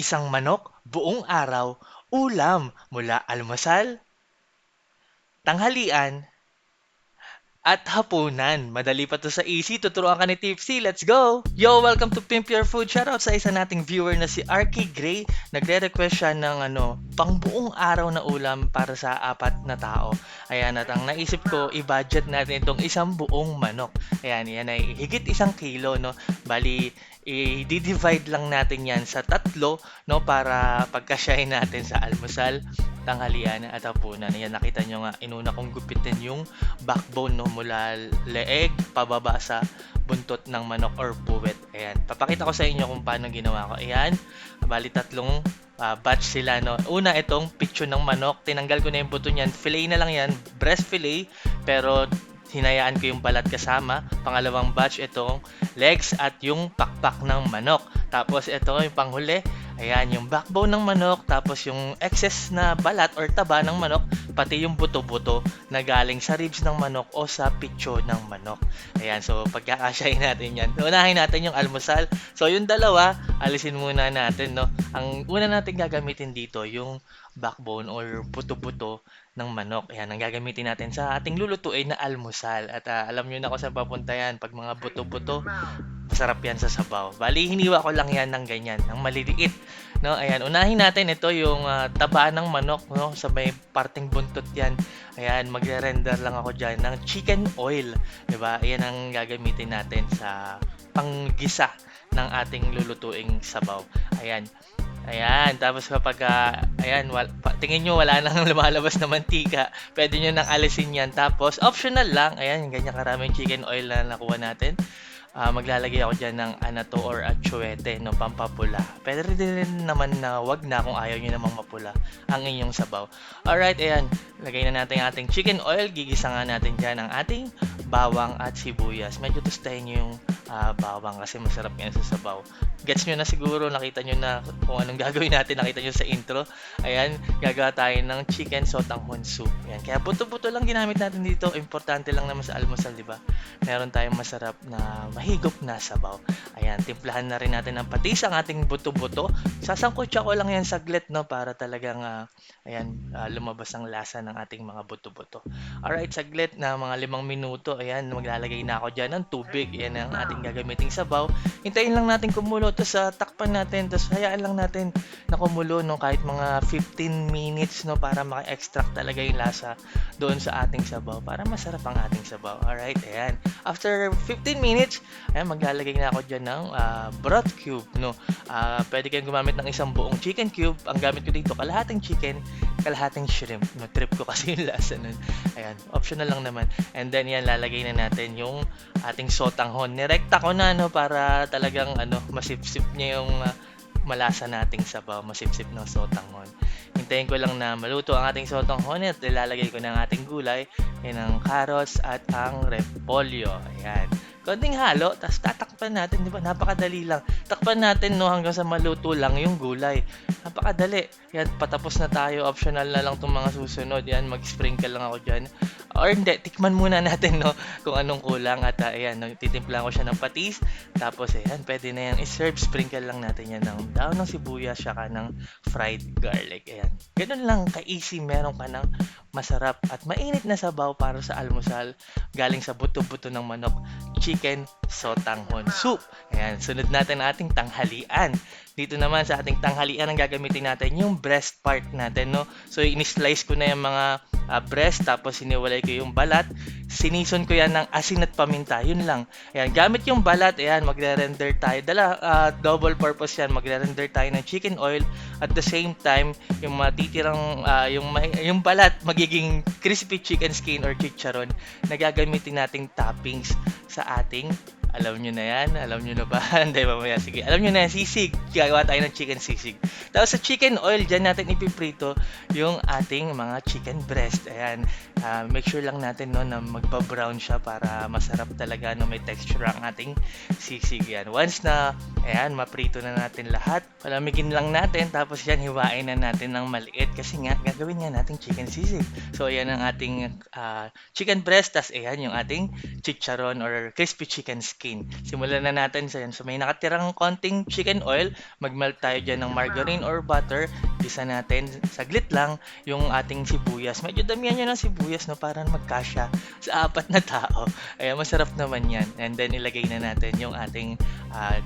Isang manok, buong araw, ulam mula almusal, tanghalian, at hapunan. Madali pa to sa easy. Tuturuan ka ni Tipsy. Let's go! Yo, welcome to Pimp Your Food. Shoutout sa isa nating viewer na si Arky Gray. Nagre-request siya ng ano, pang buong araw na ulam para sa apat na tao. Ayan, at ang naisip ko, i-budget natin itong isang buong manok. Ayan, yan ay higit isang kilo, no? Bali, i-divide lang natin yan sa tatlo, no? Para pagkasyahin natin sa almusal, tanghalian at hapunan. Ayan, nakita nyo nga, inuna kong gupitin yung backbone no, mula leeg pababa sa buntot ng manok or puwet. Ayan, papakita ko sa inyo kung paano ginawa ko. Ayan, bali tatlong uh, batch sila. No? Una, itong picture ng manok. Tinanggal ko na yung buto niyan. Fillet na lang yan. Breast fillet. Pero hinayaan ko yung balat kasama. Pangalawang batch, itong legs at yung pakpak ng manok. Tapos ito yung panghuli, ayan yung backbone ng manok, tapos yung excess na balat or taba ng manok, pati yung buto-buto na galing sa ribs ng manok o sa pitcho ng manok. Ayan, so pagkakasyahin natin yan. Unahin natin yung almusal. So yung dalawa, alisin muna natin, no? Ang una natin gagamitin dito, yung backbone or buto-buto ng manok. Ayan, ang gagamitin natin sa ating lulutuin na almusal. At uh, alam nyo na kung saan papunta yan. Pag mga buto-buto, masarap yan sa sabaw. Bali, hiniwa ko lang yan ng ganyan, ng maliliit. No, ayan, unahin natin ito yung uh, taba ng manok, no, sa may parting buntot yan. Ayan, magre-render lang ako diyan ng chicken oil, 'di ba? Ayan ang gagamitin natin sa panggisa ng ating lulutuing sabaw. Ayan. Ayan, tapos kapag uh, ayan, wal, tingin nyo wala nang lumalabas na mantika, pwede nyo nang alisin yan. Tapos, optional lang, ayan, ganyan karaming chicken oil na nakuha natin uh, maglalagay ako dyan ng anato or atsuete no, pampapula. Pwede rin naman na wag na kung ayaw nyo namang mapula ang inyong sabaw. Alright, ayan. Lagay na natin ating chicken oil. Gigisa nga natin dyan ang ating bawang at sibuyas. Medyo tustahin nyo yung uh, bawang kasi masarap yan sa sabaw. Gets nyo na siguro, nakita nyo na kung anong gagawin natin, nakita nyo sa intro. Ayan, gagawa tayo ng chicken sotanghon soup. Ayan, kaya buto-buto lang ginamit natin dito. Importante lang naman sa almusal, di ba? Meron tayong masarap na mahigop na sabaw. Ayan, timplahan na rin natin ng patis ang ating buto-buto. Sasangkutsa ko lang yan saglit, no? Para talagang, uh, ayan, uh, lumabas ang lasa ng ating mga buto-buto. Alright, saglit na mga limang minuto. Ayan, maglalagay na ako dyan ng tubig. Ayan ang ating gagamiting sabaw. Hintayin lang natin kumulo tapos uh, takpan natin, tapos hayaan lang natin na kumulo no, kahit mga 15 minutes no, para maka-extract talaga yung lasa doon sa ating sabaw, para masarap ang ating sabaw. Alright, ayan. After 15 minutes, ayan, maglalagay na ako dyan ng uh, broth cube. No? Uh, pwede kayong gumamit ng isang buong chicken cube. Ang gamit ko dito, kalahating chicken, kalahating shrimp. No, trip ko kasi yung lasa nun. Ayan, optional lang naman. And then yan, lalagay na natin yung ating sotanghon. Nirekta ko na no, para talagang ano, masip masipsip niya yung uh, malasa nating sabaw, masipsip ng sotanghon. Hintayin ko lang na maluto ang ating sotanghon at ilalagay ko ng ating gulay, yan ang carrots at ang repolyo. Ayan. Konting halo, tapos tatakpan natin, di ba? Napakadali lang. Takpan natin no hanggang sa maluto lang yung gulay. Napakadali. Yan, patapos na tayo. Optional na lang itong mga susunod. Yan, mag-sprinkle lang ako dyan. Or hindi, tikman muna natin no kung anong kulang. At uh, ayan, no, titimpla ko siya ng patis. Tapos ayan, pwede na yan i-serve. Sprinkle lang natin yan ng daon ng sibuyas, saka ng fried garlic. Ayan. Ganun lang ka-easy. Meron ka ng masarap at mainit na sabaw para sa almusal galing sa buto-buto ng manok, chicken sotanghon soup. Ayan, sunod natin ang ating tanghalian. Dito naman sa ating tanghalian ang gagamitin natin yung breast part natin, no? So, in-slice ko na yung mga uh, breast, tapos siniwalay ko yung balat. Sinison ko yan ng asin at paminta. Yun lang. Ayan, gamit yung balat, ayan, magre-render tayo. Dala, uh, double purpose yan. Magre-render tayo ng chicken oil. At the same time, yung matitirang, uh, yung, yung balat, magiging crispy chicken skin or chicharon na gagamitin nating toppings sa ating alam nyo na yan? Alam nyo na ba? Hindi, mamaya. Sige. Alam nyo na yan. Sisig. Gagawa tayo ng chicken sisig. Tapos sa chicken oil, dyan natin ipiprito yung ating mga chicken breast. Ayan. Uh, make sure lang natin no, na magpa-brown siya para masarap talaga no, may texture ang ating sisig yan. Once na, ayan, maprito na natin lahat, palamigin lang natin, tapos yan, hiwain na natin ng maliit kasi nga, gagawin nga natin chicken sisig. So, ayan ang ating uh, chicken breast, tas ayan yung ating chicharon or crispy chicken skin skin. Simulan na natin sa yan. So may nakatirang konting chicken oil, magmelt tayo dyan ng margarine or butter. Gisa natin, saglit lang, yung ating sibuyas. Medyo damihan nyo ng sibuyas no, para magkasya sa apat na tao. Ayan, masarap naman yan. And then ilagay na natin yung ating ah,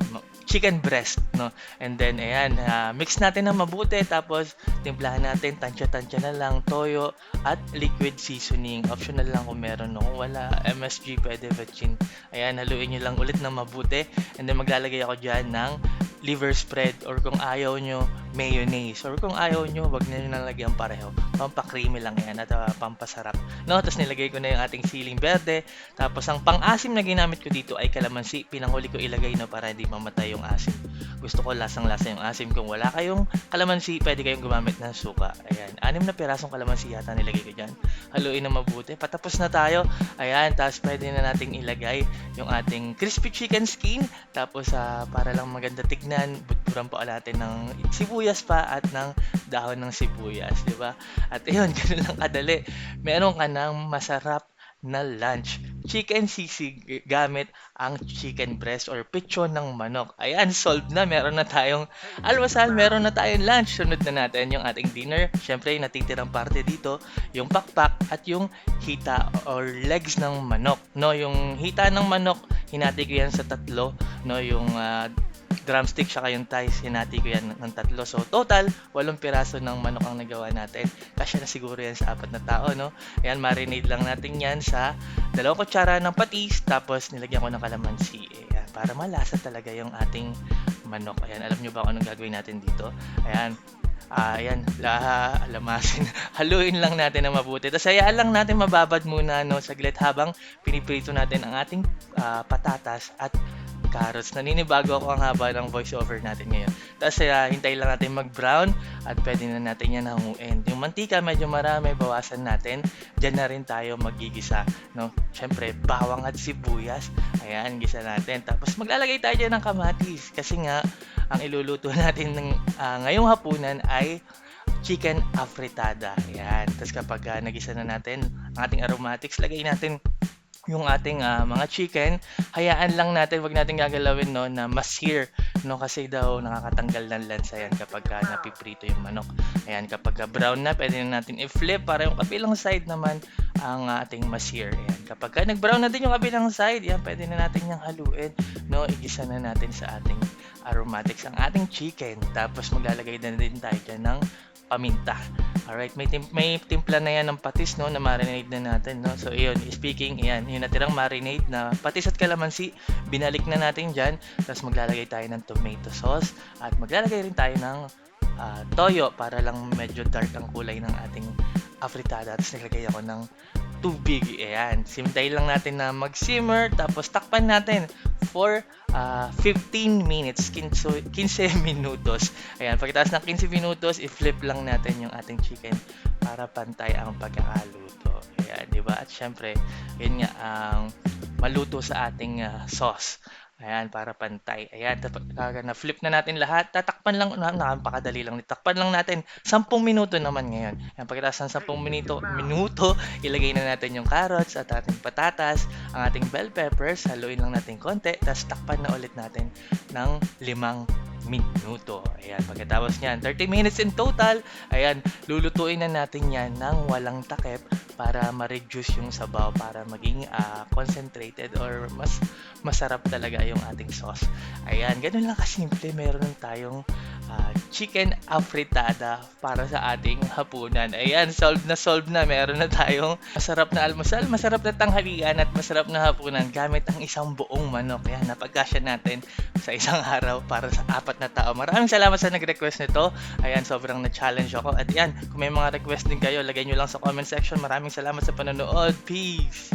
chicken breast, no? And then, ayan, ah, mix natin na mabuti. Tapos, timplahan natin, tansya-tansya na lang, toyo, at liquid seasoning. Optional lang kung meron, no? Kung wala, MSG, pwede vetchin. Ayan, haluin nyo lang ulit ng mabuti. And then, maglalagay ako dyan ng liver spread or kung ayaw nyo, mayonnaise. Or kung ayaw nyo, wag nyo nalagyan pareho. Pampakreamy lang yan at ah, pampasarap. No, tapos nilagay ko na yung ating siling berde. Tapos ang pang-asim na ginamit ko dito ay kalamansi. Pinanghuli ko ilagay na para hindi mamatay yung asim. Gusto ko lasang-lasa yung asim. Kung wala kayong kalamansi, pwede kayong gumamit ng suka. Ayan, anim na pirasong kalamansi yata nilagay ko dyan. Haluin na mabuti. Patapos na tayo. Ayan, tapos pwede na nating ilagay yung ating crispy chicken skin. Tapos ah, para lang maganda tignan, butburan pa natin ng sibuyas pa at ng dahon ng sibuyas, di ba? At ayun, ganun lang kadali. Meron ka ng masarap na lunch. Chicken sisig gamit ang chicken breast or pechon ng manok. Ayan, solved na. Meron na tayong almusal, meron na tayong lunch. Sunod na natin yung ating dinner. Siyempre, yung natitirang parte dito, yung pakpak at yung hita or legs ng manok. No, yung hita ng manok, hinati ko yan sa tatlo. No, yung ah, drumstick tsaka yung thighs, hinati ko yan ng tatlo. So, total, walong piraso ng manok ang nagawa natin. Kasya na siguro yan sa apat na tao, no? Ayan, marinade lang natin yan sa dalawang kutsara ng patis, tapos nilagyan ko ng kalamansi. Ayan, para malasa talaga yung ating manok. Ayan, alam nyo ba kung anong gagawin natin dito? Ayan, Ah, ayan, la, alamasin. Haluin lang natin na mabuti. Tapos hayaan lang natin mababad muna no saglit habang piniprito natin ang ating ah, patatas at carrots. Naninibago ako ang haba ng voiceover natin ngayon. Tapos uh, hintayin lang natin mag-brown at pwede na natin yan hanguin. Yung mantika medyo marami, bawasan natin. Diyan na rin tayo magigisa. No? Siyempre, bawang at sibuyas. Ayan, gisa natin. Tapos maglalagay tayo dyan ng kamatis. Kasi nga, ang iluluto natin ng ah, ngayong hapunan ay chicken afritada. Ayan. Tapos kapag ah, nagisa na natin ang ating aromatics, lagay natin yung ating ah, mga chicken, hayaan lang natin, wag natin gagalawin no na masir no kasi daw nakakatanggal ng lansa yan kapag ah, napiprito yung manok. Ayan, kapag ah, brown na, pwede na natin i-flip para yung kabilang side naman ang ah, ating masir. Ayan, kapag ah, nag-brown na din yung kabilang side, yan pwede na natin yung haluin, no? Igisa na natin sa ating aromatics ang ating chicken. Tapos maglalagay na din tayo dyan ng paminta. Alright, may, tim- may timpla na yan ng patis, no, na marinade na natin, no. So, iyon, speaking, yan, yung natirang marinade na patis at kalamansi, binalik na natin dyan. Tapos maglalagay tayo ng tomato sauce at maglalagay rin tayo ng ah, toyo para lang medyo dark ang kulay ng ating afritada. Tapos naglagay ako ng tubig. Ayan, simtay lang natin na mag-simmer, tapos takpan natin for ah, 15 minutes, 15, 15 minutos. Ayan, pagkatapos ng 15 minutos, i-flip lang natin yung ating chicken para pantay ang pagkakaluto. Ayan, di ba? At syempre, yun nga ang maluto sa ating ah, sauce. Ayan, para pantay. Ayan, na-flip na natin lahat. Tatakpan lang, na, napakadali lang. Takpan lang natin. 10 minuto naman ngayon. Ayan, pagkatapos ng 10 minuto, minuto, ilagay na natin yung carrots at ating patatas, ang ating bell peppers, haluin lang natin konti, tapos takpan na ulit natin ng 5 minuto. Ayan, pagkatapos niyan, 30 minutes in total. Ayan, lulutuin na natin yan ng walang takip para ma-reduce yung sabaw, para maging ah, concentrated or mas masarap talaga yung ating sauce. Ayan, ganun lang kasimple. Meron tayong ah, chicken afritada para sa ating hapunan. Ayan, solved na solved na. Meron na tayong masarap na almusal, masarap na tanghalian at masarap na hapunan gamit ang isang buong manok. Ayan, napagkasya natin sa isang araw para sa apat na tao. Maraming salamat sa nag-request nito. Ayan, sobrang na-challenge ako. At yan, kung may mga request din kayo, lagay nyo lang sa comment section. Maraming salamat sa panonood. Peace!